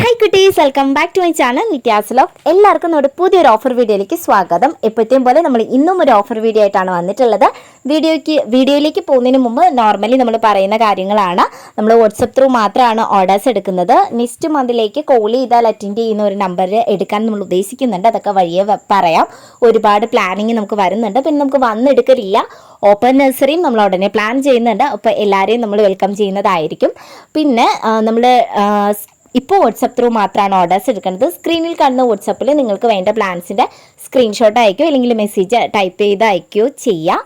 Hi കുട്ടീസ് welcome back to my channel Nithya's lock എല്ലാവർക്കും നമ്മുടെ പുതിയൊരു ഓഫർ വീഡിയോയിലേക്ക് സ്വാഗതം. എപ്പോഴത്തെയും പോലെ നമ്മൾ ഇന്നും ഒരു ഓഫർ വീഡിയോ ആയിട്ടാണ് വന്നിട്ടുള്ളത്. വീഡിയോയ്ക്ക് വീഡിയോയിലേക്ക് പോകുന്നതിന് മുമ്പ് നോർമലി നമ്മൾ പറയുന്ന കാര്യങ്ങളാണ്. നമ്മൾ വാട്സപ്പ് ത്രൂ മാത്രമാണ് ഓർഡേഴ്സ് എടുക്കുന്നത്. നെക്സ്റ്റ് മന്തിലേക്ക് കോൾ ചെയ്താൽ അറ്റൻഡ് ചെയ്യുന്ന ഒരു നമ്പർ എടുക്കാൻ നമ്മൾ ഉദ്ദേശിക്കുന്നുണ്ട്. അതൊക്കെ വഴിയെ പറയാം. ഒരുപാട് പ്ലാനിങ് നമുക്ക് വരുന്നുണ്ട്. പിന്നെ നമുക്ക് വന്നെടുക്കലില്ല. ഓപ്പൺ നഴ്സറിയും നമ്മൾ ഉടനെ പ്ലാൻ ചെയ്യുന്നുണ്ട്. അപ്പോൾ എല്ലാവരെയും നമ്മൾ വെൽക്കം ചെയ്യുന്നതായിരിക്കും. പിന്നെ നമ്മൾ ഇപ്പോൾ വാട്സപ്പ് ത്രൂ മാത്രമാണ് ഓർഡേഴ്സ് എടുക്കുന്നത്. സ്ക്രീനിൽ കാണുന്ന വാട്സപ്പിൽ നിങ്ങൾക്ക് വേണ്ട പ്ലാൻസിന്റെ സ്ക്രീൻഷോട്ട് അയക്കുകയോ അല്ലെങ്കിൽ മെസ്സേജ് ടൈപ്പ് ചെയ്ത് അയക്കുകയോ ചെയ്യാം.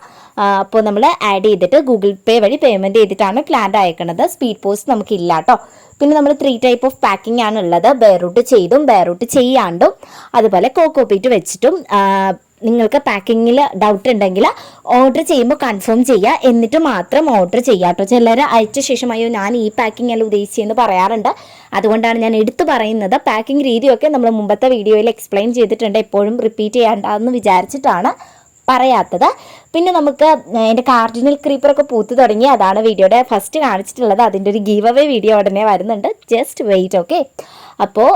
അപ്പോൾ നമ്മൾ ആഡ് ചെയ്തിട്ട് ഗൂഗിൾ പേ വഴി പേയ്മെന്റ് ചെയ്തിട്ടാണ് പ്ലാൻ അയക്കുന്നത് സ്പീഡ് പോസ്റ്റ് നമുക്കില്ല കേട്ടോ പിന്നെ നമ്മൾ ത്രീ ടൈപ്പ് ഓഫ് പാക്കിംഗ് ആണ് ഉള്ളത്. ബെയറൂട്ട് ചെയ്തും ബെയറൂട്ട് ചെയ്യാണ്ടും. അതുപോലെ കോക്കോപ്പീറ്റ് വെച്ചിട്ടും നിങ്ങൾക്ക് പാക്കിങ്ങിൽ ഡൗട്ട് ഉണ്ടെങ്കിൽ ഓർഡർ ചെയ്യുമ്പോൾ കൺഫേം ചെയ്യുക. എന്നിട്ട് മാത്രം ഓർഡർ ചെയ്യുക കേട്ടോ. ചിലർ അയച്ച ശേഷം അയ്യോ ഞാൻ ഈ പാക്കിംഗ് അല്ല ഉദ്ദേശിച്ചെന്ന് പറയാറുണ്ട്. അതുകൊണ്ടാണ് ഞാൻ എടുത്തു പറയുന്നത്. പാക്കിംഗ് രീതിയൊക്കെ നമ്മൾ മുമ്പത്തെ വീഡിയോയിൽ എക്സ്പ്ലെയിൻ ചെയ്തിട്ടുണ്ട്. എപ്പോഴും റിപ്പീറ്റ് ചെയ്യാണ്ടെന്ന് വിചാരിച്ചിട്ടാണ് പറയാത്തത്. പിന്നെ നമുക്ക് എന്റെ കാർഡിനൽ ക്രീപ്പറൊക്കെ പൂത്ത് തുടങ്ങി. അതാണ് വീഡിയോയുടെ ഫസ്റ്റ് കാണിച്ചിട്ടുള്ളത്. അതിന്റെ ഒരു ഗീവ് അവേ വീഡിയോ ഉടനെ വരുന്നുണ്ട്. ജസ്റ്റ് വെയിറ്റ് ഓക്കെ അപ്പോൾ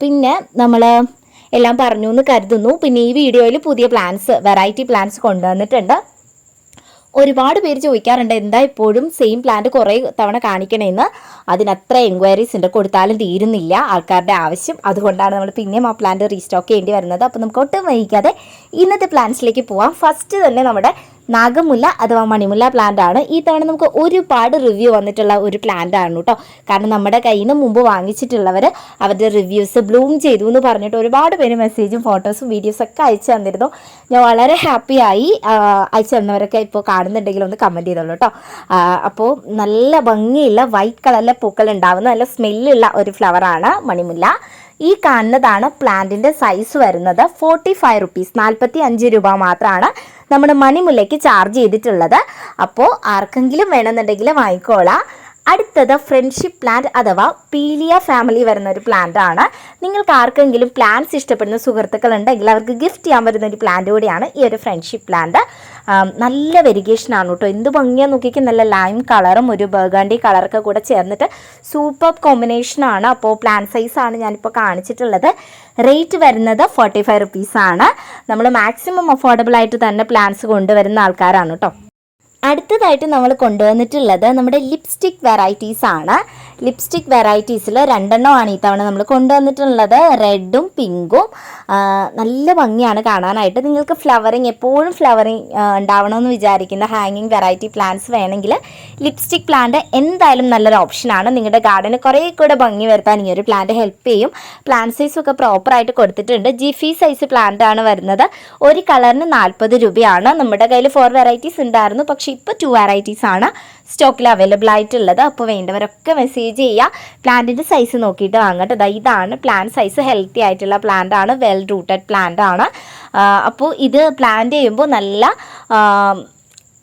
പിന്നെ നമ്മൾ എല്ലാം പറഞ്ഞു എന്ന് കരുതുന്നു. പിന്നെ ഈ വീഡിയോയിൽ പുതിയ പ്ലാൻസ് വെറൈറ്റി പ്ലാൻസ് കൊണ്ടുവന്നിട്ടുണ്ട്. ഒരുപാട് പേര് ചോദിക്കാറുണ്ട് എന്താ ഇപ്പോഴും സെയിം പ്ലാന്റ് കുറേ തവണ കാണിക്കണേന്ന്? അതിനത്ര എൻക്വയറീസ് ഉണ്ട് കൊടുത്താലും തീരുന്നില്ല ആൾക്കാരുടെ ആവശ്യം. അതുകൊണ്ടാണ് നമ്മൾ പിന്നെയും ആ പ്ലാന്റ് റീസ്റ്റോക്ക് ചെയ്യേണ്ടി വരുന്നത്. അപ്പോൾ നമുക്ക് ഒട്ടും വഹിക്കാതെ ഇന്നത്തെ പ്ലാന്റ്സിലേക്ക് പോവാം. ഫസ്റ്റ് തന്നെ നമ്മുടെ നാഗമുല്ല അഥവാ മണിമുല്ല പ്ലാന്റ് ആണ്. ഈ തവണ നമുക്ക് ഒരുപാട് റിവ്യൂ വന്നിട്ടുള്ള ഒരു പ്ലാന്റ് ആണ് കേട്ടോ കാരണം നമ്മുടെ കയ്യിൽ നിന്ന് മുമ്പ് വാങ്ങിച്ചിട്ടുള്ളവർ അവരുടെ റിവ്യൂസ് ബ്ലൂം ചെയ്തു എന്ന് പറഞ്ഞിട്ട് ഒരുപാട് പേര് മെസ്സേജും ഫോട്ടോസും വീഡിയോസും ഒക്കെ അയച്ചു തന്നിരുന്നു. ഞാൻ വളരെ ഹാപ്പിയായി അയച്ചു തന്നവരൊക്കെ ഇപ്പോൾ കാണുന്നുണ്ടെങ്കിൽ ഒന്ന് കമന്റ് ചെയ്തോളൂ കേട്ടോ അപ്പോൾ നല്ല ഭംഗിയുള്ള വൈറ്റ് കളറിലെ പൂക്കൾ ഉണ്ടാവുന്ന നല്ല സ്മെല്ലുള്ള ഒരു ഫ്ലവറാണ് മണിമുല്ല. ഈ കാണുന്നതാണ് പ്ലാന്റിന്റെ സൈസ് വരുന്നത് ഫോർട്ടി ഫൈവ് റുപ്പീസ് നാൽപ്പത്തി അഞ്ച് രൂപ മാത്രമാണ്. നമ്മുടെ മണിമുല്ലയ്ക്ക് ചാർജ് ചെയ്തിട്ടുള്ളത്. അപ്പോൾ ആർക്കെങ്കിലും വേണമെന്നുണ്ടെങ്കിൽ വാങ്ങിക്കോളാം. അടുത്തത് ഫ്രണ്ട്ഷിപ്പ് പ്ലാന്റ് അഥവാ പീലിയ ഫാമിലി വരുന്ന ഒരു പ്ലാന്റ് ആണ്. നിങ്ങൾക്ക് ആർക്കെങ്കിലും പ്ലാന്റ്സ് ഇഷ്ടപ്പെടുന്ന സുഹൃത്തുക്കൾ ഉണ്ടെങ്കിൽ അവർക്ക് ഗിഫ്റ്റ് ചെയ്യാൻ വരുന്ന ഒരു പ്ലാന്റ് കൂടിയാണ് ഈ ഒരു ഫ്രണ്ട്ഷിപ്പ് പ്ലാന്റ് നല്ല വെരിഗേഷൻ ആണ് കേട്ടോ. എന്ത് ഭംഗിയാ നോക്കിക്ക്. നല്ല ലൈം കളറും ഒരു ബർഗാണ്ടി കളറൊക്കെ കൂടെ ചേർന്നിട്ട് സൂപ്പർ കോമ്പിനേഷൻ ആണ്. അപ്പോൾ പ്ലാന്റ് ആണ് ഞാനിപ്പോൾ കാണിച്ചിട്ടുള്ളത്. റേറ്റ് വരുന്നത് ഫോർട്ടി ഫൈവ് റുപ്പീസാണ് നമ്മൾ മാക്സിമം അഫോർഡബിൾ ആയിട്ട് തന്നെ പ്ലാന്റ്സ് കൊണ്ടുവരുന്ന ആൾക്കാരാണ് കേട്ടോ. അടുത്തതായിട്ട് നമ്മൾ കൊണ്ടുവന്നിട്ടുള്ളത് നമ്മുടെ ലിപ്സ്റ്റിക് വെറൈറ്റീസ് ആണ്. ലിപ്സ്റ്റിക് വെറൈറ്റീസിൽ രണ്ടെണ്ണമാണ് ഈ തവണ നമ്മൾ കൊണ്ടുവന്നിട്ടുള്ളത്. റെഡും പിങ്കും. നല്ല ഭംഗിയാണ് കാണാനായിട്ട്. നിങ്ങൾക്ക് ഫ്ലവറിങ് എപ്പോഴും ഫ്ലവറിങ് ഉണ്ടാവണമെന്ന് വിചാരിക്കുന്ന ഹാങ്ങിങ് വെറൈറ്റി പ്ലാന്റ്സ് വേണമെങ്കിൽ ലിപ്സ്റ്റിക് പ്ലാന്റ് എന്തായാലും നല്ലൊരു ഓപ്ഷനാണ്. നിങ്ങളുടെ ഗാർഡന് കുറേ കൂടെ ഭംഗി വരുത്താൻ ഈ ഒരു പ്ലാന്റ് ഹെൽപ്പ് ചെയ്യും. പ്ലാന്റ് സൈസ് ഒക്കെ പ്രോപ്പറായിട്ട് കൊടുത്തിട്ടുണ്ട്. ജിഫി സൈസ് പ്ലാന്റ് ആണ് വരുന്നത്. ഒരു കളറിന് നാൽപ്പത് രൂപയാണ്. നമ്മുടെ കയ്യിൽ ഫോർ വെറൈറ്റീസ് ഉണ്ടായിരുന്നു. പക്ഷേ ഇപ്പോൾ ടു വെറൈറ്റീസ് ആണ്. സ്റ്റോക്കിൽ അവൈലബിൾ ആയിട്ടുള്ളത്. അപ്പോൾ വേണ്ടവരൊക്കെ മെസ്സേജ് ചെയ്യുക. പ്ലാന്റിന്റെ സൈസ് നോക്കിയിട്ട് വാങ്ങട്ടെ. ദാ ഇതാണ് പ്ലാന്റ് സൈസ് ഹെൽത്തി ആയിട്ടുള്ള പ്ലാന്റ് ആണ്. വെൽ റൂട്ടഡ് പ്ലാന്റ് ആണ്. അപ്പോൾ ഇത് പ്ലാന്റ് ചെയ്യുമ്പോൾ നല്ല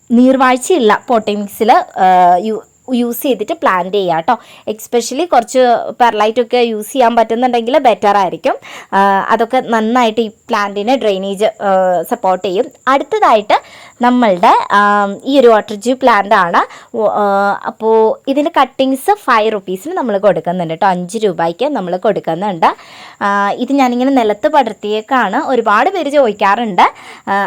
നീർവാഴ്ചയുള്ള പോട്ടിങ്സിൽ യൂസ് ചെയ്തിട്ട് പ്ലാന്റ് ചെയ്യുക കേട്ടോ എക്സ്പെഷ്യലി കുറച്ച് പെർലൈറ്റ് ഒക്കെ യൂസ് ചെയ്യാൻ പറ്റുന്നുണ്ടെങ്കിൽ ബെറ്റർ ആയിരിക്കും. അതൊക്കെ നന്നായിട്ട് ഈ പ്ലാന്റിനെ ഡ്രെയിനേജ് സപ്പോർട്ട് ചെയ്യും. അടുത്തതായിട്ട് നമ്മളുടെ ഈ ഒരു വാട്ടർ ജ്യൂ പ്ലാന്റ് ആണ്. അപ്പോൾ ഇതിന് കട്ടിങ്സ് ഫൈവ് റുപ്പീസിന് നമ്മൾ കൊടുക്കുന്നുണ്ട് കേട്ടോ അഞ്ച് രൂപയ്ക്ക് നമ്മൾ കൊടുക്കുന്നുണ്ട്. ഇത് ഞാനിങ്ങനെ നിലത്ത് പടർത്തിയേക്കാണ്. ഒരുപാട് പേര് ചോദിക്കാറുണ്ട്.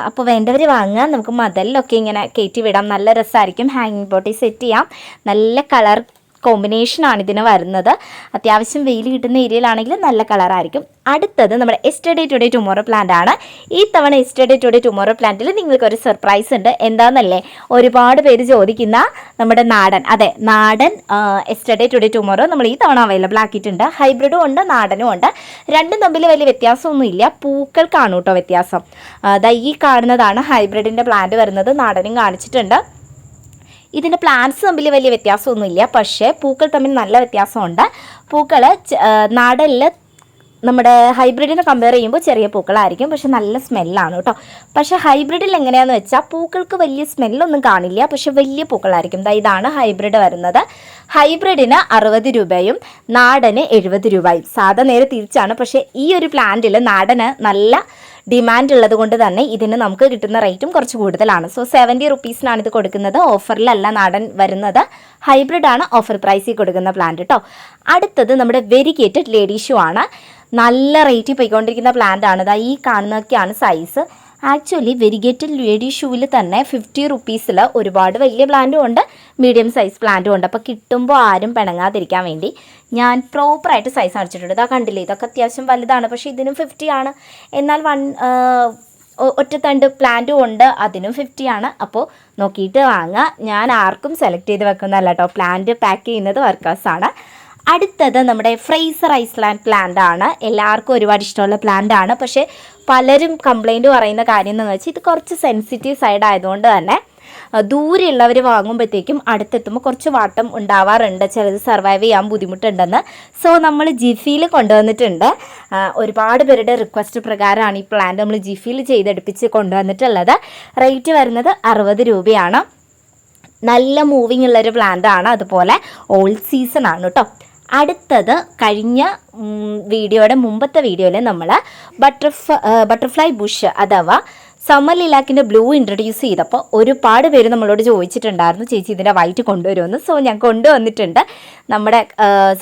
അപ്പോൾ വേണ്ടവർ വാങ്ങുക. നമുക്ക് മതലിലൊക്കെ ഇങ്ങനെ കയറ്റി വിടാം. നല്ല രസമായിരിക്കും ഹാങ്ങിങ് ബോട്ടി സെറ്റ് ചെയ്യാം. നല്ല കളർ കോമ്പിനേഷനാണ് ഇതിന് വരുന്നത്. അത്യാവശ്യം വെയിൽ കിട്ടുന്ന ഏരിയയിലാണെങ്കിൽ നല്ല കളറായിരിക്കും അടുത്തത് നമ്മുടെ എസ്റ്റർഡേ ടുഡേ ടുമോറോ പ്ലാന്റ് ആണ്. ഈ തവണ എസ്റ്റർഡേ ടുഡേ ടുമോറോ പ്ലാന്റിൽ നിങ്ങൾക്ക് ഒരു സർപ്രൈസ് ഉണ്ട്. എന്താണെന്നല്ലേ ഒരുപാട് പേര് ചോദിക്കുന്ന നമ്മുടെ നാടൻ അതെ നാടൻ എസ്റ്റർഡേ ടുഡേ ടുമോറോ നമ്മൾ ഈ തവണ അവൈലബിൾ ആക്കിയിട്ടുണ്ട്. ഹൈബ്രിഡും ഉണ്ട് നാടനും ഉണ്ട്. രണ്ടും തമ്മിൽ വലിയ വ്യത്യാസമൊന്നുമില്ല. പൂക്കൾ കാണൂട്ടോ വ്യത്യാസം. അതായത് ഈ കാണുന്നതാണ് ഹൈബ്രിഡിന്റെ പ്ലാന്റ് വരുന്നത്. നാടനും കാണിച്ചിട്ടുണ്ട്. ഇതിന്റെ പ്ലാന്റ്സ് തമ്മിൽ വലിയ വ്യത്യാസമൊന്നുമില്ല. പക്ഷേ പൂക്കൾ തമ്മിൽ നല്ല വ്യത്യാസമുണ്ട്. പൂക്കൾ നാടലിൽ നമ്മുടെ ഹൈബ്രിഡിനെ കമ്പയർ ചെയ്യുമ്പോൾ ചെറിയ പൂക്കളായിരിക്കും. പക്ഷെ നല്ല സ്മെല്ലാണ് കേട്ടോ. പക്ഷേ ഹൈബ്രിഡിൽ എങ്ങനെയാണെന്ന് വെച്ചാൽ പൂക്കൾക്ക് വലിയ സ്മെല്ലൊന്നും കാണില്ല. പക്ഷെ വലിയ പൂക്കളായിരിക്കും. ഇതാണ് ഹൈബ്രിഡ് വരുന്നത്. ഹൈബ്രിഡിന് അറുപത് രൂപയും നാടന് എഴുപത് രൂപയും. സാധാ നേരെ തിരിച്ചാണ്. പക്ഷേ ഈ ഒരു പ്ലാന്റിൽ നാടന് നല്ല ഡിമാൻഡ് ഉള്ളത് കൊണ്ട് തന്നെ ഇതിന് നമുക്ക് കിട്ടുന്ന റേറ്റും കുറച്ച് കൂടുതലാണ്. സോ സെവന്റി റുപ്പീസിനാണ് ഇത് കൊടുക്കുന്നത്. ഓഫറിലല്ല നാടൻ വരുന്നത്. ഹൈബ്രിഡ് ആണ് ഓഫർ പ്രൈസിൽ കൊടുക്കുന്ന പ്ലാന്റ് കേട്ടോ അടുത്തത് നമ്മുടെ വെരിഗേറ്റഡ് ലേഡീഷു ആണ്. നല്ല റേറ്റിൽ പോയിക്കൊണ്ടിരിക്കുന്ന പ്ലാന്റ് ആണ്. ഈ കാണുന്നതൊക്കെയാണ് സൈസ് ആക്ച്വലി വെരിഗേറ്റഡ് ലേഡി ഷൂവിൽ തന്നെ ഫിഫ്റ്റി റുപ്പീസിൽ ഒരുപാട് വലിയ പ്ലാന്റും ഉണ്ട്. മീഡിയം സൈസ് പ്ലാന്റും ഉണ്ട്. അപ്പോൾ കിട്ടുമ്പോൾ ആരും പിണങ്ങാതിരിക്കാൻ വേണ്ടി ഞാൻ പ്രോപ്പറായിട്ട് സൈസ് അടിച്ചിട്ടുണ്ട് ഇതാ കണ്ടില്ലേ? ഇതൊക്കെ അത്യാവശ്യം വലുതാണ്. പക്ഷേ ഇതിനും ഫിഫ്റ്റി ആണ്. എന്നാൽ വൺ ഒറ്റത്തണ്ട് പ്ലാന്റും ഉണ്ട്. അതിനും ഫിഫ്റ്റി ആണ്. അപ്പോൾ നോക്കിയിട്ട് വാങ്ങുക ഞാൻ ആർക്കും സെലക്ട് ചെയ്ത് വെക്കുന്നതല്ല കേട്ടോ. പ്ലാന്റ് പാക്ക് ചെയ്യുന്നത് വർക്കേഴ്സാണ് അടുത്തത് നമ്മുടെ ഫ്രൈസർ ഐസ്ലാൻഡ് പ്ലാന്റ് ആണ്. എല്ലാവർക്കും ഒരുപാട് ഇഷ്ടമുള്ള പ്ലാന്റ് ആണ്. പക്ഷേ പലരും കംപ്ലൈന്റ് പറയുന്ന കാര്യം എന്ന് വെച്ചാൽ ഇത് കുറച്ച് സെൻസിറ്റീവ് സൈഡ് ആയതുകൊണ്ട് തന്നെ ദൂരെയുള്ളവർ വാങ്ങുമ്പോഴത്തേക്കും അടുത്തെത്തുമ്പോൾ കുറച്ച് വാട്ടം ഉണ്ടാവാറുണ്ട്. ചിലത് സർവൈവ് ചെയ്യാൻ ബുദ്ധിമുട്ടുണ്ടെന്ന്. സോ നമ്മൾ ജിഫിയിൽ കൊണ്ടുവന്നിട്ടുണ്ട്. ഒരുപാട് പേരുടെ റിക്വസ്റ്റ് പ്രകാരമാണ് ഈ പ്ലാന്റ് നമ്മൾ ജിഫിയിൽ ചെയ്തെടുപ്പിച്ച് കൊണ്ടുവന്നിട്ടുള്ളത്. റേറ്റ് വരുന്നത് അറുപത് രൂപയാണ്. നല്ല മൂവിങ് ഉള്ളൊരു പ്ലാന്റ് ആണ്. അതുപോലെ ഓൾഡ് സീസൺ ആണ് കേട്ടോ അടുത്തത് കഴിഞ്ഞ വീഡിയോയുടെ മുമ്പത്തെ വീഡിയോയിൽ നമ്മൾ ബട്ടർഫ ബട്ടർഫ്ലൈ ബുഷ് അഥവാ സമ്മർ ലിലാക്കിന്റെ ബ്ലൂ ഇൻട്രൊഡ്യൂസ് ചെയ്തപ്പോൾ ഒരുപാട് പേര് നമ്മളോട് ചോദിച്ചിട്ടുണ്ടായിരുന്നു ചേച്ചി ഇതിന്റെ വൈറ്റ് കൊണ്ടുവരുമെന്ന് സോ ഞാൻ കൊണ്ടുവന്നിട്ടുണ്ട്. നമ്മുടെ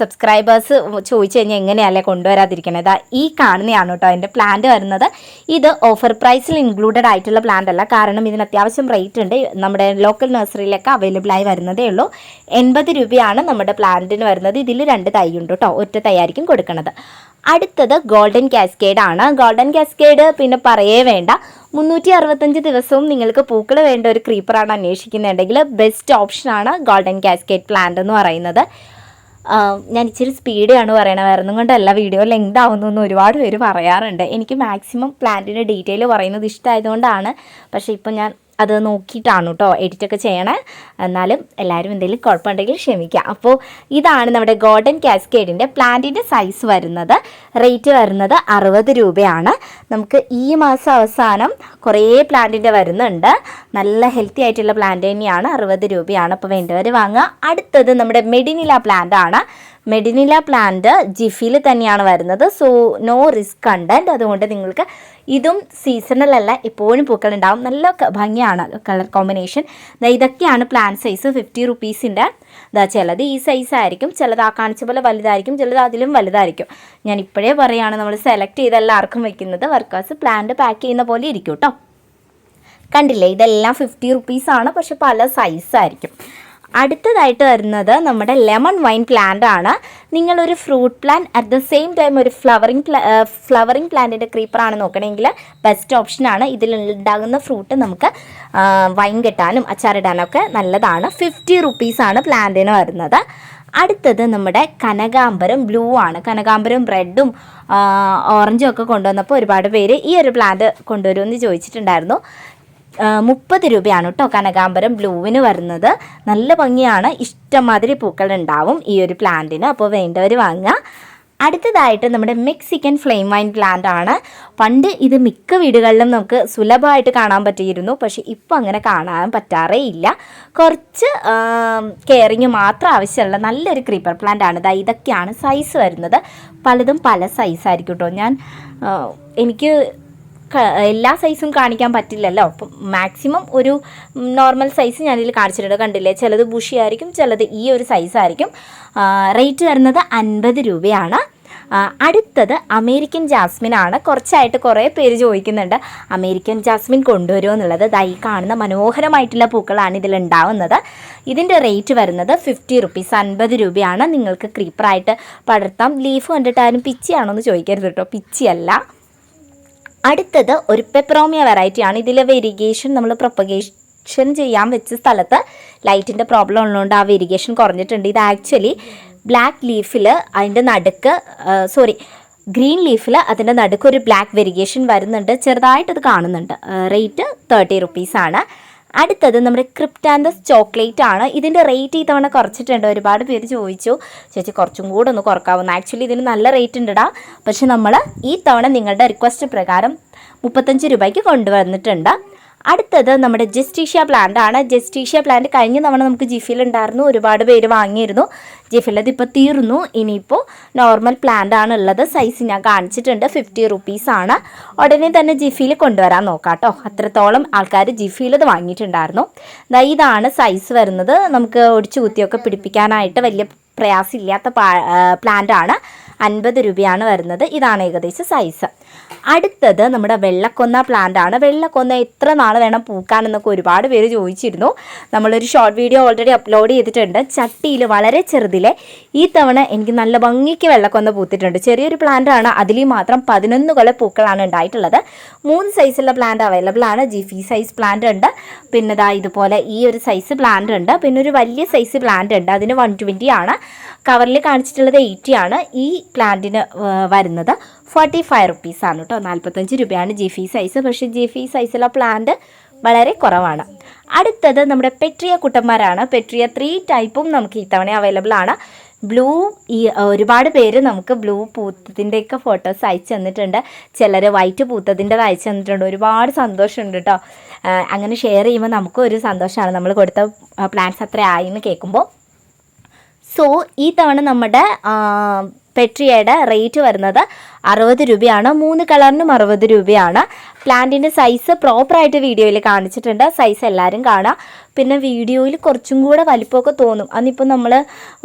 സബ്സ്ക്രൈബേഴ്സ് ചോദിച്ചു കഴിഞ്ഞാൽ എങ്ങനെയല്ലേ കൊണ്ടുവരാതിരിക്കണത് ഈ കാണുന്നതാണ് കേട്ടോ അതിന്റെ പ്ലാന്റ് വരുന്നത്. ഇത് ഓഫർ പ്രൈസിൽ ഇൻക്ലൂഡഡ് ആയിട്ടുള്ള പ്ലാന്റ് അല്ല. കാരണം ഇതിന് അത്യാവശ്യം റേറ്റ് ഉണ്ട്. നമ്മുടെ ലോക്കൽ നഴ്സറിയിലൊക്കെ അവൈലബിൾ ആയി വരുന്നതേ ഉള്ളൂ. എൺപത് രൂപയാണ് നമ്മുടെ പ്ലാന്റിന് വരുന്നത്. ഇതിൽ രണ്ട് തൈ ഉണ്ട് കേട്ടോ ഒറ്റ തൈ ആയിരിക്കും കൊടുക്കുന്നത് അടുത്തത് ഗോൾഡൻ കാസ്കേഡ് ആണ്. ഗോൾഡൻ കാസ്കേഡ് പിന്നെ പറയേ വേണ്ട. മുന്നൂറ്റി അറുപത്തഞ്ച് ദിവസവും നിങ്ങൾക്ക് പൂക്കൾ വേണ്ട ഒരു ക്രീപ്പറാണ് അന്വേഷിക്കുന്നുണ്ടെങ്കിൽ ബെസ്റ്റ് ഓപ്ഷനാണ് ഗോൾഡൻ കാസ്കേറ്റ് പ്ലാന്റ് എന്ന് പറയുന്നത്. ഞാൻ ഇച്ചിരി സ്പീഡിയാണ് പറയണത്. ഒന്നും കൊണ്ടല്ല. വീഡിയോ ലെങ്ത് ആവുന്നു എന്ന് ഒരുപാട് പേര് പറയാറുണ്ട്. എനിക്ക് മാക്സിമം പ്ലാന്റിന്റെ ഡീറ്റെയിൽ പറയുന്നത് ഇഷ്ടമായതുകൊണ്ടാണ് പക്ഷേ ഇപ്പം ഞാൻ അത് നോക്കിയിട്ടാണ് കേട്ടോ എഡിറ്റൊക്കെ ചെയ്യണേ. എന്നാലും എല്ലാവരും എന്തെങ്കിലും കുഴപ്പമുണ്ടെങ്കിൽ ക്ഷമിക്കാം. അപ്പോൾ ഇതാണ് നമ്മുടെ ഗോൾഡൻ കാസ്കേഡിന്റെ പ്ലാന്റിന്റെ സൈസ് വരുന്നത്. റേറ്റ് വരുന്നത് അറുപത് രൂപയാണ്. നമുക്ക് ഈ മാസം അവസാനം കുറേ പ്ലാന്റിന്റെ വരുന്നുണ്ട്. നല്ല ഹെൽത്തി ആയിട്ടുള്ള പ്ലാന്റ് തന്നെയാണ്. അറുപത് രൂപയാണ്. അപ്പോൾ വേണ്ടവർ വാങ്ങുക. അടുത്തത് നമ്മുടെ മെഡിനില പ്ലാന്റ് ആണ്. മെഡിനില പ്ലാന്റ് ജിഫിയിൽ തന്നെയാണ് വരുന്നത്. സോ നോ റിസ്ക് കണ്ടന്റ് അതുകൊണ്ട് നിങ്ങൾക്ക് ഇതും സീസണൽ അല്ല എപ്പോഴും പൂക്കൾ ഉണ്ടാവും. നല്ല ഭംഗിയാണ് കളർ കോമ്പിനേഷൻ ഇതൊക്കെയാണ് പ്ലാൻ സൈസ് ഫിഫ്റ്റി റുപ്പീസിന്റെ ഇതാ ചിലത് ഈ സൈസ് ആയിരിക്കും ചിലത് ആ കാണിച്ച പോലെ വലുതായിരിക്കും ചിലത് അതിലും വലുതായിരിക്കും. ഞാൻ ഇപ്പോഴേ പറയുകയാണ് നമ്മൾ സെലക്ട് ചെയ്ത് എല്ലാവർക്കും വെക്കുന്നത്. വർക്കേഴ്സ് പ്ലാന്റ് പാക്ക് ചെയ്യുന്ന പോലെ ഇരിക്കും കേട്ടോ കണ്ടില്ലേ? ഇതെല്ലാം ഫിഫ്റ്റി റുപ്പീസാണ് പക്ഷെ പല സൈസായിരിക്കും അടുത്തതായിട്ട് വരുന്നത് നമ്മുടെ ലെമൺ വൈൻ പ്ലാന്റ് ആണ്. നിങ്ങളൊരു fruit plant at the same time ഒരു ഫ്ലവറിങ് ഫ്ലവറിങ് പ്ലാന്റിന്റെ ക്രീപ്പറാണ് നോക്കണമെങ്കിൽ ബെസ്റ്റ് ഓപ്ഷനാണ് ഇതിൽ ഉണ്ടാകുന്ന ഫ്രൂട്ട് നമുക്ക് വൈൻ കെട്ടാനും അച്ചാറിടാനൊക്കെ നല്ലതാണ്. ഫിഫ്റ്റി റുപ്പീസാണ് പ്ലാന്റിന് വരുന്നത്. അടുത്തത് നമ്മുടെ കനകാംബരം ബ്ലൂ ആണ്. കനകാംബരം റെഡും ഓറഞ്ചും ഒക്കെ കൊണ്ടുവന്നപ്പോൾ ഒരുപാട് പേര് ഈ ഒരു പ്ലാന്റ് കൊണ്ടുവരുമെന്ന് ചോദിച്ചിട്ടുണ്ടായിരുന്നു. മുപ്പത് രൂപയാണ് കേട്ടോ കനകാംബരം ബ്ലൂവിന് വരുന്നത്. നല്ല ഭംഗിയാണ്. ഇഷ്ടംമാതിരി പൂക്കൾ ഉണ്ടാവും ഈ ഒരു പ്ലാന്റിന്. അപ്പോൾ വേണ്ടവർ വാങ്ങുക. അടുത്തതായിട്ട് നമ്മുടെ മെക്സിക്കൻ ഫ്ലെയിം വൈൻ പ്ലാന്റ് ആണ്. പണ്ട് ഇത് മിക്ക വീടുകളിലും നമുക്ക് സുലഭമായിട്ട് കാണാൻ പറ്റിയിരുന്നു. പക്ഷേ ഇപ്പോൾ അങ്ങനെ കാണാൻ പറ്റാറേ ഇല്ല. കുറച്ച് കെയറിങ് മാത്രം ആവശ്യമുള്ള നല്ലൊരു ക്രീപ്പർ പ്ലാന്റ് ആണ്. ഇതാ ഇതൊക്കെയാണ് സൈസ് വരുന്നത്. പലതും പല സൈസായിരിക്കും കേട്ടോ ഞാൻ എനിക്ക് എല്ലാ സൈസും കാണിക്കാൻ പറ്റില്ലല്ലോ. അപ്പം മാക്സിമം ഒരു നോർമൽ സൈസ് ഞാനിതിൽ കാണിച്ചിട്ടുണ്ട്. കണ്ടില്ലേ? ചിലത് ബുഷി ആയിരിക്കും ചിലത് ഈ ഒരു സൈസായിരിക്കും റേറ്റ് വരുന്നത് അൻപത് രൂപയാണ്. അടുത്തത് അമേരിക്കൻ ജാസ്മിൻ ആണ്. കുറച്ചായിട്ട് കുറേ പേര് ചോദിക്കുന്നുണ്ട്. അമേരിക്കൻ ജാസ്മിൻ കൊണ്ടുവരുമോ എന്നുള്ളത്. ഈ കാണുന്ന മനോഹരമായിട്ടുള്ള പൂക്കളാണ് ഇതിൽ ഉണ്ടാവുന്നത്. ഇതിന്റെ റേറ്റ് വരുന്നത് ഫിഫ്റ്റി റുപ്പീസ് അൻപത് രൂപയാണ്. നിങ്ങൾക്ക് ക്രീപ്പറായിട്ട് പടർത്താം. ലീഫ് കണ്ടിട്ടാരും പിച്ചിയാണോ എന്ന് ചോദിക്കരുത് കേട്ടോ പിച്ചിയല്ല. അടുത്തത് ഒരു പെപ്രോമിയ വെറൈറ്റി ആണ്. ഇതിലെ വെരിഗേഷൻ നമ്മൾ പ്രൊപ്പഗേഷൻ ചെയ്യാൻ വെച്ച സ്ഥലത്ത് ലൈറ്റിന്റെ പ്രോബ്ലം ഉള്ളതുകൊണ്ട് ആ വെരിഗേഷൻ കുറഞ്ഞിട്ടുണ്ട്. ഇത് ആക്ച്വലി ബ്ലാക്ക് ലീഫിൽ അതിന്റെ നടുക്ക് സോറി ഗ്രീൻ ലീഫിൽ അതിന്റെ നടുക്ക് ഒരു ബ്ലാക്ക് വെരിഗേഷൻ വരുന്നുണ്ട്. ചെറുതായിട്ട് അത് കാണുന്നുണ്ട് റേറ്റ് തേർട്ടി റുപ്പീസാണ് അടുത്തത് നമ്മുടെ ക്രിപ്റ്റാൻഡസ് ചോക്ലേറ്റ് ആണ്. ഇതിന്റെ റേറ്റ് ഈ തവണ കുറച്ചിട്ടുണ്ട്. ഒരുപാട് പേര് ചോദിച്ചു. ചേച്ചി കുറച്ചും കൂടെ ഒന്ന് കുറക്കാവുന്ന ആക്ച്വലി ഇതിന് നല്ല റേറ്റ് ഉണ്ടടാ. പക്ഷെ നമ്മൾ ഈ തവണ നിങ്ങളുടെ റിക്വസ്റ്റ് പ്രകാരം മുപ്പത്തഞ്ച് രൂപയ്ക്ക് കൊണ്ടുവന്നിട്ടുണ്ട്. അടുത്തത് നമ്മുടെ ജസ്റ്റീഷ്യ പ്ലാന്റ് ആണ്. ജസ്റ്റീഷ്യ പ്ലാന്റ് കഴിഞ്ഞ തവണ നമുക്ക് ജിഫിൽ ഉണ്ടായിരുന്നു. ഒരുപാട് പേര് വാങ്ങിയിരുന്നു. ജിഫിൽ അത് ഇപ്പോൾ തീർന്നു. ഇനിയിപ്പോൾ നോർമൽ പ്ലാന്റ് ആണ് ഉള്ളത്. സൈസ് ഞാൻ കാണിച്ചിട്ടുണ്ട്. ഫിഫ്റ്റി റുപ്പീസ് ആണ്. ഉടനെ തന്നെ ജിഫിയിൽ കൊണ്ടുവരാൻ നോക്കാം കേട്ടോ. അത്രത്തോളം ആൾക്കാർ ജിഫിയിൽ അത് വാങ്ങിയിട്ടുണ്ടായിരുന്നു. ഇതാണ് സൈസ് വരുന്നത്. നമുക്ക് ഒടിച്ചു കുത്തിയൊക്കെ പിടിപ്പിക്കാനായിട്ട് വലിയ പ്രയാസമില്ലാത്ത പ്ലാന്റ് ആണ്. അൻപത് രൂപയാണ് വരുന്നത്. ഇതാണ് ഏകദേശം സൈസ് അടുത്തത് നമ്മുടെ വെള്ളക്കൊന്ന പ്ലാന്റ് ആണ്. വെള്ളക്കൊന്ന എത്ര നാൾ വേണം പൂക്കാൻ എന്നൊക്കെ ഒരുപാട് പേര് ചോദിച്ചിരുന്നു. നമ്മളൊരു ഷോർട്ട് വീഡിയോ ഓൾറെഡി അപ്ലോഡ് ചെയ്തിട്ടുണ്ട്. ചട്ടിയിൽ വളരെ ചെറുതിലെ ഈ തവണ എനിക്ക് നല്ല ഭംഗിക്ക് വെള്ളക്കൊന്ന പൂത്തിട്ടുണ്ട്. ചെറിയൊരു പ്ലാന്റ് ആണ്. അതിൽ മാത്രം പതിനൊന്ന് കൊല പൂക്കളാണ് ഉണ്ടായിട്ടുള്ളത്. മൂന്ന് സൈസുള്ള പ്ലാന്റ് അവൈലബിൾ ആണ്. ജിഫി സൈസ് പ്ലാന്റ് ഉണ്ട്. പിന്നെ ഇതാ ഇതുപോലെ ഈ ഒരു സൈസ് പ്ലാന്റ് ഉണ്ട്. പിന്നെ ഒരു വലിയ സൈസ് പ്ലാന്റ് ഉണ്ട്. അതിന് വൺ ട്വന്റി ആണ്. കവറിൽ കാണിച്ചിട്ടുള്ളത് എയ്റ്റി ആണ്. ഈ പ്ലാന്റിന് വരുന്നത് ഫോർട്ടി ഫൈവ് റുപ്പീസാണ് കേട്ടോ നാൽപ്പത്തഞ്ച് രൂപയാണ് ജി ഫി സൈസ് പക്ഷേ ജി ഫി സൈസിലുള്ള പ്ലാന്റ് വളരെ കുറവാണ്. അടുത്തത് നമ്മുടെ പെട്രിയ കുട്ടന്മാരാണ്. പെട്രിയ ത്രീ ടൈപ്പും നമുക്ക് ഇത്തവണ അവൈലബിൾ ആണ്. ബ്ലൂ ഈ ഒരുപാട് പേര് നമുക്ക് ബ്ലൂ പൂത്തതിന്റെയൊക്കെ ഫോട്ടോസ് അയച്ചു തന്നിട്ടുണ്ട്. ചിലർ വൈറ്റ് പൂത്തതിന്റെത് അയച്ചു തന്നിട്ടുണ്ട്. ഒരുപാട് സന്തോഷമുണ്ട് കേട്ടോ അങ്ങനെ ഷെയർ ചെയ്യുമ്പോൾ നമുക്കും ഒരു സന്തോഷമാണ്. നമ്മൾ കൊടുത്ത പ്ലാൻസ് അത്ര ആയി എന്ന് കേൾക്കുമ്പോൾ. സോ ഈ തവണ നമ്മുടെ പെട്രിയയുടെ റേറ്റ് വരുന്നത് അറുപത് രൂപയാണ്. മൂന്ന് കളറിനും അറുപത് രൂപയാണ്. പ്ലാന്റിന്റെ സൈസ് പ്രോപ്പറായിട്ട് വീഡിയോയിൽ കാണിച്ചിട്ടുണ്ട്. സൈസ് എല്ലാവരും കാണാം. പിന്നെ വീഡിയോയിൽ കുറച്ചും കൂടെ വലിപ്പമൊക്കെ തോന്നും. അന്നിപ്പോൾ നമ്മൾ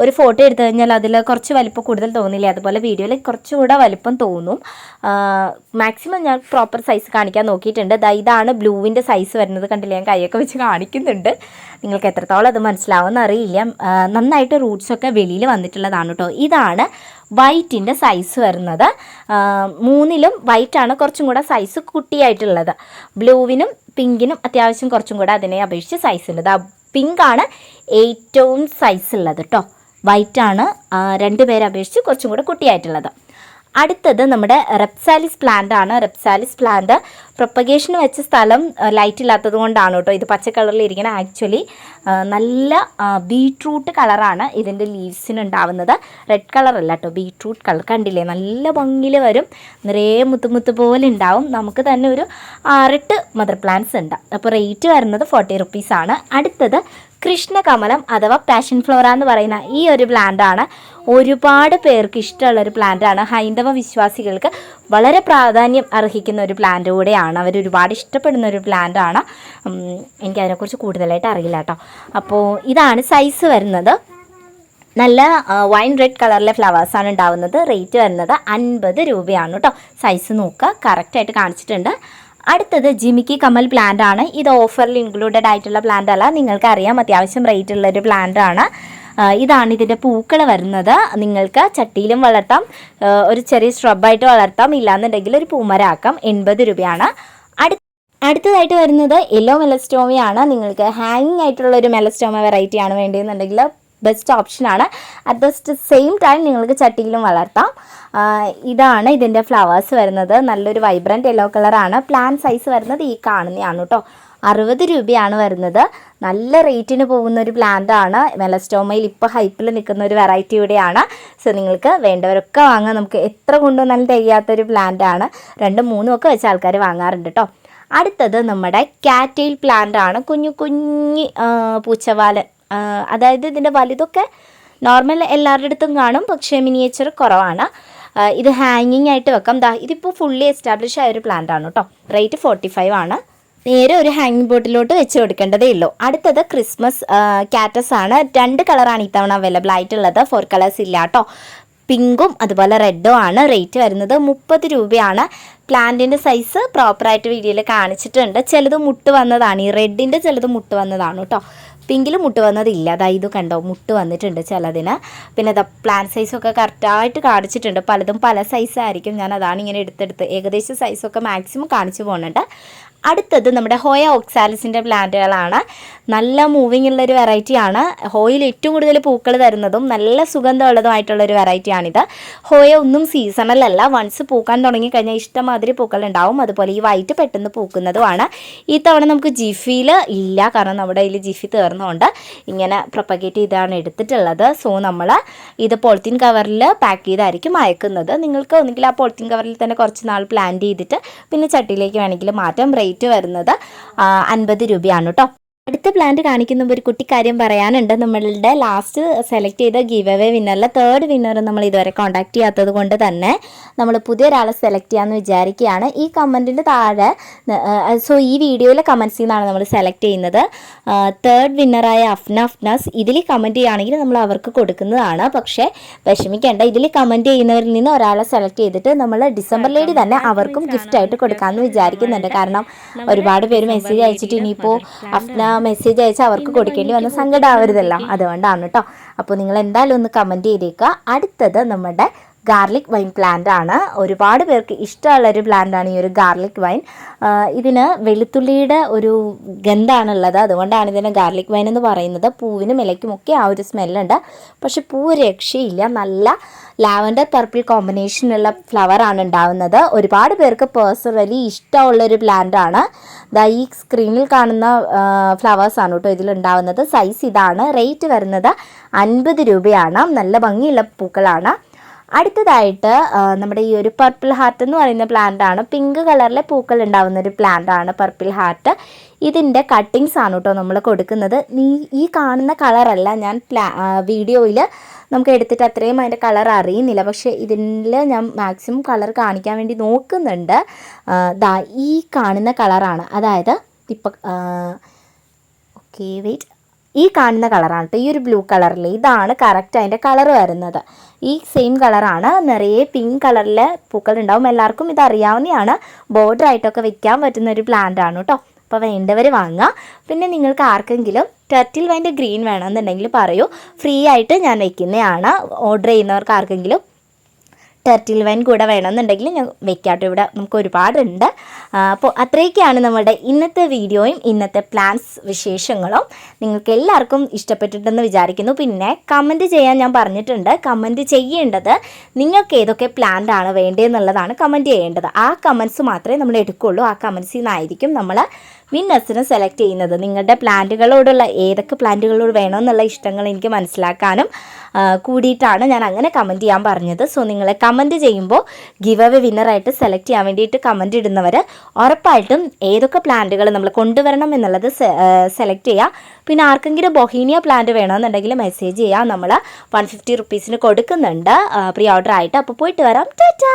ഒരു ഫോട്ടോ എടുത്തു കഴിഞ്ഞാൽ അതിൽ കുറച്ച് വലിപ്പം കൂടുതൽ തോന്നില്ലേ? അതുപോലെ വീഡിയോയിൽ കുറച്ചും കൂടെ വലിപ്പം തോന്നും. മാക്സിമം ഞാൻ പ്രോപ്പർ സൈസ് കാണിക്കാൻ നോക്കിയിട്ടുണ്ട്. ഇതാണ് ബ്ലൂവിന്റെ സൈസ് വരുന്നത്. കണ്ടില്ലേ? ഞാൻ കൈയൊക്കെ വെച്ച് കാണിക്കുന്നുണ്ട്. നിങ്ങൾക്ക് എത്രത്തോളം അത് മനസ്സിലാവുമെന്ന് അറിയില്ല. നന്നായിട്ട് റൂട്ട്സൊക്കെ വെളിയിൽ വന്നിട്ടുള്ളതാണ് കേട്ടോ ഇതാണ് വൈറ്റിന്റെ സൈസ് വരുന്നത്. മൂന്നിലും വൈറ്റാണ് കുറച്ചും കൂടെ സൈസ് കുട്ടിയായിട്ടുള്ളത്. ബ്ലൂവിനും പിങ്കിനും അത്യാവശ്യം കുറച്ചും കൂടെ അതിനെ അപേക്ഷിച്ച് സൈസ് ആ പിങ്കാണ് ഏറ്റവും സൈസ് ഉള്ളത് കേട്ടോ വൈറ്റാണ് രണ്ട് പേരെ അപേക്ഷിച്ച് കുറച്ചും കൂടെ കുട്ടിയായിട്ടുള്ളത്. അടുത്തത് നമ്മുടെ റെപ്സാലിസ് പ്ലാന്റ് ആണ്. റെപ്സാലിസ് പ്ലാന്റ് പ്രൊപ്പഗേഷൻ വെച്ച സ്ഥലം ലൈറ്റ് ഇല്ലാത്തത് കൊണ്ടാണ് കേട്ടോ. ഇത് പച്ച കളറിൽ ഇരിക്കണം. ആക്ച്വലി നല്ല ബീട്രൂട്ട് കളറാണ് ഇതിന്റെ ലീവ്സിന് ഉണ്ടാവുന്നത്. റെഡ് കളറല്ല കേട്ടോ. ബീട്രൂട്ട് കളർ കണ്ടില്ലേ? നല്ല ഭംഗിയിൽ വരും. നിറയെ മുത്തുമുത്ത് പോലെ ഉണ്ടാവും. നമുക്ക് തന്നെ ഒരു ആറെട്ട് മദർ പ്ലാന്റ്സ് ഉണ്ട്. അപ്പോൾ റേറ്റ് വരുന്നത് ഫോർട്ടി റുപ്പീസാണ് അടുത്തത് കൃഷ്ണകമലം അഥവാ പാഷൻ ഫ്ലോറ എന്ന് പറയുന്ന ഈ ഒരു പ്ലാന്റാണ് ഒരുപാട് പേർക്ക് ഇഷ്ടമുള്ള ഒരു പ്ലാന്റാണ് ഹൈന്ദവ വിശ്വാസികൾക്ക് വളരെ പ്രാധാന്യം അർഹിക്കുന്ന ഒരു പ്ലാന്റ് കൂടെയാണ്. അവർ ഒരുപാട് ഇഷ്ടപ്പെടുന്ന ഒരു പ്ലാന്റാണ് എനിക്കതിനെക്കുറിച്ച് കൂടുതലായിട്ട് അറിയില്ല കേട്ടോ അപ്പോൾ ഇതാണ് സൈസ് വരുന്നത്. നല്ല വൈൻ റെഡ് കളറിലെ ഫ്ലവേഴ്സാണ് ഉണ്ടാവുന്നത്. റേറ്റ് വരുന്നത് അൻപത് രൂപയാണ് കേട്ടോ സൈസ് നോക്കുക. കറക്റ്റായിട്ട് കാണിച്ചിട്ടുണ്ട്. അടുത്തത് ജിമിക്കി കമൽ പ്ലാന്റ് ആണ്. ഇത് ഓഫറിൽ ഇൻക്ലൂഡഡ് ആയിട്ടുള്ള പ്ലാന്റ് അല്ല. നിങ്ങൾക്ക് അറിയാം അത്യാവശ്യം റേറ്റ് ഉള്ള ഒരു പ്ലാന്റ് ആണ്. ഇതാണ് ഇതിന്റെ പൂക്കൾ വരുന്നത്. നിങ്ങൾക്ക് ചട്ടിയിലും വളർത്താം. ഒരു ചെറിയ സ്ട്രബായിട്ട് വളർത്താം. ഇല്ലാന്നുണ്ടെങ്കിൽ ഒരു പൂമരാക്കാം എൺപത് രൂപയാണ്. അടുത്ത അടുത്തതായിട്ട് വരുന്നത് യെല്ലോ മെലസ്റ്റോമയാണ് നിങ്ങൾക്ക് ഹാങ്ങിങ് ആയിട്ടുള്ള ഒരു മെലസ്റ്റോമ വെറൈറ്റിയാണ് വേണ്ടതെന്നുണ്ടെങ്കിൽ ബെസ്റ്റ് ഓപ്ഷനാണ് അറ്റ് ദ സെയിം ടൈം നിങ്ങൾക്ക് ചട്ടിയിലും വളർത്താം. ഇതാണ് ഇതിന്റെ ഫ്ലവേഴ്സ് വരുന്നത്. നല്ലൊരു വൈബ്രന്റ് യെല്ലോ കളറാണ് പ്ലാൻ സൈസ് വരുന്നത് ഈ കാണുന്നതാണ് കേട്ടോ അറുപത് രൂപയാണ് വരുന്നത്. നല്ല റേറ്റിന് പോകുന്ന ഒരു പ്ലാന്റ് ആണ്. മെലസ്റ്റോമയിൽ ഇപ്പോൾ ഹൈപ്പിൽ നിൽക്കുന്ന ഒരു വെറൈറ്റി കൂടെയാണ്. സോ നിങ്ങൾക്ക് വേണ്ടവരൊക്കെ വാങ്ങാൻ നമുക്ക് എത്ര കൊണ്ടുവന്നാലും തികയാത്തൊരു ആണ്. രണ്ടും മൂന്നും ഒക്കെ വെച്ച് ആൾക്കാർ വാങ്ങാറുണ്ട് കേട്ടോ അടുത്തത് നമ്മുടെ കാറ്റയിൽ പ്ലാന്റ് ആണ്. കുഞ്ഞു കുഞ്ഞി പൂച്ചവാലൻ അതായത് ഇതിന്റെ വലുതൊക്കെ നോർമൽ എല്ലാവരുടെ അടുത്തും കാണും പക്ഷേ മിനിയേച്ചർ കുറവാണ്. ഇത് ഹാങ്ങിങ് ആയിട്ട് വെക്കാം. ദാ ഇതിപ്പോൾ ഫുള്ളി എസ്റ്റാബ്ലിഷ് ആയ ഒരു പ്ലാന്റ് ആണ് കേട്ടോ റേറ്റ് ഫോർട്ടി ഫൈവ് ആണ്. നേരെ ഒരു ഹാങ്ങിങ് ബോട്ടിലോട്ട് വെച്ച് കൊടുക്കേണ്ടതേ ഉള്ളൂ. അടുത്തത് ക്രിസ്മസ് കാറ്റസ് ആണ്. രണ്ട് കളറാണ് ഇത്തവണ അവൈലബിൾ ആയിട്ടുള്ളത്. ഫോർ കളേഴ്സ് ഇല്ല കേട്ടോ പിങ്കും അതുപോലെ റെഡും ആണ്. റേറ്റ് വരുന്നത് മുപ്പത് രൂപയാണ്. പ്ലാന്റിന്റെ സൈസ് പ്രോപ്പറായിട്ട് വീഡിയോയിൽ കാണിച്ചിട്ടുണ്ട്. ചിലത് മുട്ട് വന്നതാണ്. ഈ റെഡിന്റെ ചിലത് മുട്ട് വന്നതാണ് കേട്ടോ പിങ്കിൽ മുട്ട് വന്നതില്ല അതായത് ഇത് കണ്ടോ മുട്ട് വന്നിട്ടുണ്ട് ചിലതിന്. പിന്നെ അതാ പ്ലാൻ സൈസൊക്കെ കറക്റ്റായിട്ട് കാണിച്ചിട്ടുണ്ട്. പലതും പല സൈസായിരിക്കും ഞാൻ അതാണ് ഇങ്ങനെ എടുത്തെടുത്ത്. ഏകദേശം സൈസൊക്കെ മാക്സിമം കാണിച്ചു പോകുന്നുണ്ട്. അടുത്തത് നമ്മുടെ ഹോയ ഓക്സാലിസിന്റെ പ്ലാന്റുകളാണ്. നല്ല മൂവിങ് ഉള്ളൊരു വെറൈറ്റിയാണ് ഹോയിൽ ഏറ്റവും കൂടുതൽ പൂക്കൾ തരുന്നതും നല്ല സുഗന്ധമുള്ളതുമായിട്ടുള്ളൊരു വെറൈറ്റിയാണിത് ഹോയ ഒന്നും സീസണലല്ല വൺസ് പൂക്കാൻ തുടങ്ങിക്കഴിഞ്ഞാൽ ഇഷ്ടമാതിരി പൂക്കൾ ഉണ്ടാവും അതുപോലെ ഈ വൈറ്റ് പെട്ടെന്ന് പൂക്കുന്നതുമാണ്. ഈ തവണ നമുക്ക് ജിഫിയിൽ ഇല്ല. കാരണം നമ്മുടെ കയ്യിൽ ജിഫി തീർന്നുകൊണ്ട് ഇങ്ങനെ പ്രൊപ്പഗേറ്റ് ചെയ്താണ് എടുത്തിട്ടുള്ളത്. സോ നമ്മൾ ഇത് പോളിത്തീൻ കവറിൽ പാക്ക് ചെയ്തായിരിക്കും അയക്കുന്നത് നിങ്ങൾക്ക് ഒന്നുകിൽ ആ പോളിത്തീൻ കവറിൽ തന്നെ കുറച്ച് നാൾ പ്ലാൻ ചെയ്തിട്ട് പിന്നെ ചട്ടിയിലേക്ക് വേണമെങ്കിൽ മാറ്റാം. റേറ്റ് റേറ്റ് വരുന്നത് അൻപത് രൂപയാണ് കേട്ടോ അടുത്ത പ്ലാന്റ് കാണിക്കുന്ന ഒരു കുട്ടി കാര്യം പറയാനുണ്ട്. നമ്മളുടെ ലാസ്റ്റ് സെലക്ട് ചെയ്ത ഗീവ് അവേ വിന്നറിലെ തേർഡ് വിന്നർ നമ്മൾ ഇതുവരെ കോൺടാക്ട് ചെയ്യാത്തത് കൊണ്ട് തന്നെ നമ്മൾ പുതിയ ഒരാളെ സെലക്ട് ചെയ്യാമെന്ന് വിചാരിക്കുകയാണ്. ഈ കമന്റിന്റെ താഴെ സോ ഈ വീഡിയോയിലെ കമൻസിൽ നിന്നാണ് നമ്മൾ സെലക്ട് ചെയ്യുന്നത്. തേർഡ് വിന്നറായ അഫ്ന അഫ്നാസ് ഇതിൽ കമന്റ് ചെയ്യുകയാണെങ്കിൽ നമ്മൾ അവർക്ക് കൊടുക്കുന്നതാണ്. പക്ഷേ വിഷമിക്കേണ്ട ഇതിൽ കമന്റ് ചെയ്യുന്നവരിൽ നിന്ന് ഒരാളെ സെലക്ട് ചെയ്തിട്ട് നമ്മൾ ഡിസംബറിലേക്ക് തന്നെ അവർക്കും ഗിഫ്റ്റായിട്ട് കൊടുക്കാമെന്ന് വിചാരിക്കുന്നുണ്ട്. കാരണം ഒരുപാട് പേര് മെസ്സേജ് അയച്ചിട്ട് ഇനിയിപ്പോൾ അഫ്ന മെസ്സേജ് അയച്ച് അവർക്ക് കൊടുക്കേണ്ടി വന്ന സങ്കടമാവരുതല്ലോ അതുകൊണ്ടാണ് കേട്ടോ അപ്പോൾ നിങ്ങൾ എന്തായാലും ഒന്ന് കമന്റ് ചെയ്തേക്കുക. അടുത്തത് നമ്മുടെ ഗാർലിക് വൈൻ പ്ലാന്റ് ആണ്. ഒരുപാട് പേർക്ക് ഇഷ്ടമുള്ള ഒരു പ്ലാന്റ് ആണ് ഈ ഒരു ഗാർലിക് വൈൻ. ഇതിന് വെളുത്തുള്ളിയുടെ ഒരു ഗന്ധാണുള്ളത്. അതുകൊണ്ടാണ് ഇതിന് ഗാർലിക് വൈൻ എന്ന് പറയുന്നത്. പൂവിനും ഇലയ്ക്കും ഒക്കെ ആ ഒരു സ്മെല്ലുണ്ട് പക്ഷെ പൂ രക്ഷയില്ല. നല്ല ലാവൻഡർ പർപ്പിൾ കോമ്പിനേഷനുള്ള ആണ് ഉണ്ടാവുന്നത്. ഒരുപാട് പേർക്ക് പേഴ്സണലി ഇഷ്ടമുള്ളൊരു പ്ലാന്റ് ആണ്. ദാ ഈ സ്ക്രീനിൽ കാണുന്ന ഫ്ലവേഴ്സ് ആണ് കേട്ടോ ഇതിലുണ്ടാവുന്നത് സൈസ് ഇതാണ്. റേറ്റ് വരുന്നത് അൻപത് രൂപയാണ്. നല്ല ഭംഗിയുള്ള പൂക്കളാണ്. അടുത്തതായിട്ട് നമ്മുടെ ഈ ഒരു പർപ്പിൾ ഹാർട്ട് എന്ന് പറയുന്ന പ്ലാന്റ് ആണ്. പിങ്ക് കളറിലെ പൂക്കൾ ഉണ്ടാവുന്ന ഒരു പ്ലാന്റ് ആണ് പർപ്പിൾ ഹാർട്ട് ഇതിന്റെ കട്ടിങ്സ് ആണ് കേട്ടോ നമ്മൾ കൊടുക്കുന്നത്. നീ ഈ കാണുന്ന കളറല്ല ഞാൻ പ്ലാ വീഡിയോയിൽ നമുക്ക് എടുത്തിട്ട് അത്രയും അതിന്റെ കളർ അറിയുന്നില്ല. പക്ഷേ ഇതിൽ ഞാൻ മാക്സിമം കളർ കാണിക്കാൻ വേണ്ടി നോക്കുന്നുണ്ട്. ദാ ഈ കാണുന്ന കളറാണ് അതായത് ഇപ്പം ഓക്കെ വെയിറ്റ് ഈ കാണുന്ന കളറാണ് കേട്ടോ ഈ ഒരു ബ്ലൂ കളറിൽ ഇതാണ് കറക്റ്റ് അതിന്റെ കളർ വരുന്നത്. ഈ സെയിം കളറാണ് നിറയെ പിങ്ക് കളറിൽ പൂക്കൾ ഉണ്ടാവും എല്ലാവർക്കും ഇത് അറിയാവുന്നതാണ് ബോർഡർ ആയിട്ടൊക്കെ വെക്കാൻ പറ്റുന്ന ഒരു പ്ലാന്റ് ആണ് കേട്ടോ അപ്പോൾ വേണ്ടവർ വാങ്ങുക. പിന്നെ നിങ്ങൾക്ക് ആർക്കെങ്കിലും ടർട്ടിൽ വൈന്റെ ഗ്രീൻ വേണമെന്നുണ്ടെങ്കിൽ പറയൂ. ഫ്രീ ആയിട്ട് ഞാൻ വയ്ക്കുന്നതാണ് ഓർഡർ ചെയ്യുന്നവർക്ക് ആർക്കെങ്കിലും ടെർട്ടിൽ വൈൻ കൂടെ വേണമെന്നുണ്ടെങ്കിൽ ഞാൻ വെക്കാട്ടോ. ഇവിടെ നമുക്ക് ഒരുപാടുണ്ട്. അപ്പോൾ അത്രയൊക്കെയാണ് നമ്മുടെ ഇന്നത്തെ വീഡിയോയും ഇന്നത്തെ പ്ലാൻസ് വിശേഷങ്ങളും. നിങ്ങൾക്ക് എല്ലാവർക്കും ഇഷ്ടപ്പെട്ടിട്ടെന്ന് വിചാരിക്കുന്നു. പിന്നെ കമന്റ് ചെയ്യാൻ ഞാൻ പറഞ്ഞിട്ടുണ്ട്. കമന്റ് ചെയ്യേണ്ടത് നിങ്ങൾക്ക് ഏതൊക്കെ പ്ലാന്റ് ആണ് വേണ്ടതെന്നുള്ളതാണ് കമന്റ് ചെയ്യേണ്ടത്. ആ കമൻസ് മാത്രമേ നമ്മൾ എടുക്കുള്ളൂ. ആ കമൻസിൽ നിന്നായിരിക്കും നമ്മൾ വിന്നേഴ്സിനെ സെലക്ട് ചെയ്യുന്നത്. നിങ്ങളുടെ പ്ലാന്റുകളോടുള്ള ഏതൊക്കെ പ്ലാന്റുകളോട് വേണമെന്നുള്ള ഇഷ്ടങ്ങൾ എനിക്ക് മനസ്സിലാക്കാനും കൂടിയിട്ടാണ് ഞാൻ അങ്ങനെ കമന്റ് ചെയ്യാൻ പറഞ്ഞത്. സോ നിങ്ങൾ കമന്റ് ചെയ്യുമ്പോൾ ഗിവ് അവേ വിന്നറായിട്ട് സെലക്ട് ചെയ്യാൻ വേണ്ടിയിട്ട് കമന്റ് ഇടുന്നവർ ഉറപ്പായിട്ടും ഏതൊക്കെ പ്ലാന്റുകൾ നമ്മൾ കൊണ്ടുവരണം എന്നുള്ളത് സെലക്ട് ചെയ്യുക പിന്നെ ആർക്കെങ്കിലും ബൊഹീനിയ പ്ലാന്റ് വേണമെന്നുണ്ടെങ്കിൽ മെസ്സേജ് ചെയ്യാം. നമ്മൾ വൺ ഫിഫ്റ്റി റുപ്പീസിന് കൊടുക്കുന്നുണ്ട്. പ്രീ ഓർഡർ ആയിട്ട്. അപ്പോൾ പോയിട്ട് വരാം. ടാറ്റാ